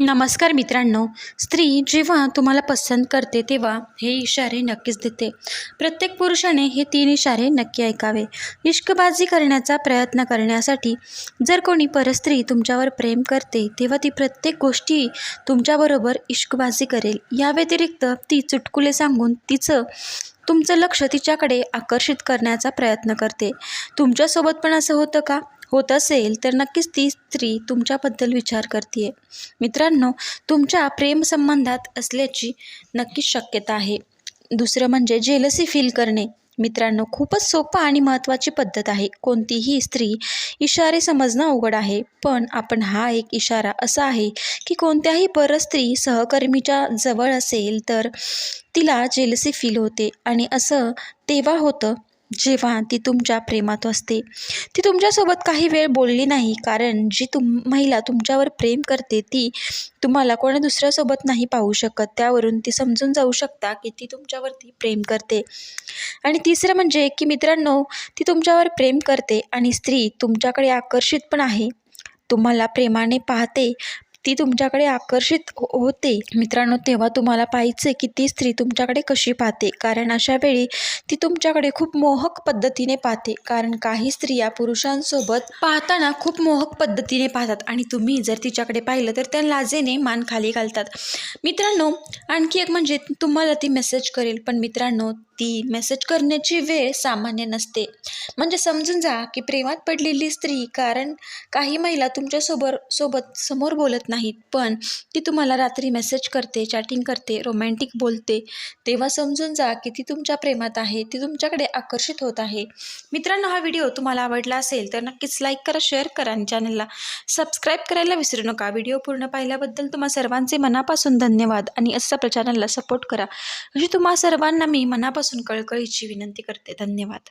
नमस्कार मित्रांनो. स्त्री जेव्हा तुम्हाला पसंत करते तेव्हा हे इशारे नक्कीच देते. प्रत्येक पुरुषाने हे तीन इशारे नक्की ऐकावे. इश्कबाजी करण्याचा प्रयत्न करण्यासाठी जर कोणी परस्त्री तुमच्यावर प्रेम करते तेव्हा ती प्रत्येक गोष्टी तुमच्याबरोबर इश्कबाजी करेल. या व्यतिरिक्त ती चुटकुले सांगून तिचं तुमचं लक्ष तिच्याकडे आकर्षित करण्याचा प्रयत्न करते. तुमच्यासोबत पण असं होतं का? होत असेल तर नक्कीच ती स्त्री तुमच्याबद्दल विचार करते मित्रांनो तुमच्या प्रेमसंबंधात असल्याची नक्कीच शक्यता आहे. दुसरं म्हणजे जेलसी फील करणे. मित्रांनो खूपच सोपा आणि महत्त्वाची पद्धत आहे. कोणतीही स्त्री इशारे समजणं अवघड आहे पण आपण हा एक इशारा असा आहे की कोणत्याही परस्त्री सहकर्मीच्या जवळ असेल तर तिला जेलसी फील होते. आणि असं तेव्हा होतं जेव्हा ती तुमच्या प्रेमात असते. ती तुमच्यासोबत काही वेळ बोलली नाही कारण जी तुम महिला तुमच्यावर प्रेम करते ती तुम्हाला कोणा दुसऱ्यासोबत नाही पाहू शकत. त्यावरून ती समजून जाऊ शकता की ती तुमच्यावरती प्रेम करते. आणि तिसरं म्हणजे की मित्रांनो ती तुमच्यावर प्रेम करते आणि स्त्री तुमच्याकडे आकर्षित पण आहे. तुम्हाला प्रेमाने पाहते ती तुमच्याकडे आकर्षित हो होते. मित्रांनो तेव्हा तुम्हाला पाहिजे की ती स्त्री तुमच्याकडे कशी पाहते. कारण अशा वेळी ती तुमच्याकडे खूप मोहक पद्धतीने पाहते. कारण काही स्त्रिया पुरुषांसोबत पाहताना खूप मोहक पद्धतीने पाहतात. आणि तुम्ही जर तिच्याकडे पाहिलं तर त्या लाजेने मान खाली घालतात. मित्रांनो आणखी एक म्हणजे तुम्हाला ती मेसेज करेल. पण मित्रांनो ती मेसेज करण्याची वेळ सामान्य नसते. म्हणजे समजून जा की प्रेमात पडलेली स्त्री कारण काही महिला तुमच्यासोबत सोबत समोर बोलत नाहीत. पण ती तुम्हाला रात्री मेसेज करते चॅटिंग करते रोमॅन्टिक बोलते. तेव्हा समजून जा की ती तुमच्या प्रेमात आहे ती तुमच्याकडे आकर्षित होत आहे. मित्रांनो हा व्हिडिओ तुम्हाला आवडला असेल तर नक्कीच लाईक करा शेअर करा आणि चॅनलला सबस्क्राईब करायला विसरू नका. व्हिडिओ पूर्ण पाहिल्याबद्दल तुम्हा सर्वांचे मनापासून धन्यवाद आणि असं आपल्या चॅनलला सपोर्ट करा. म्हणजे तुम्हा सर्वांना मी मनापासून कळकळीची विनंती करते. धन्यवाद.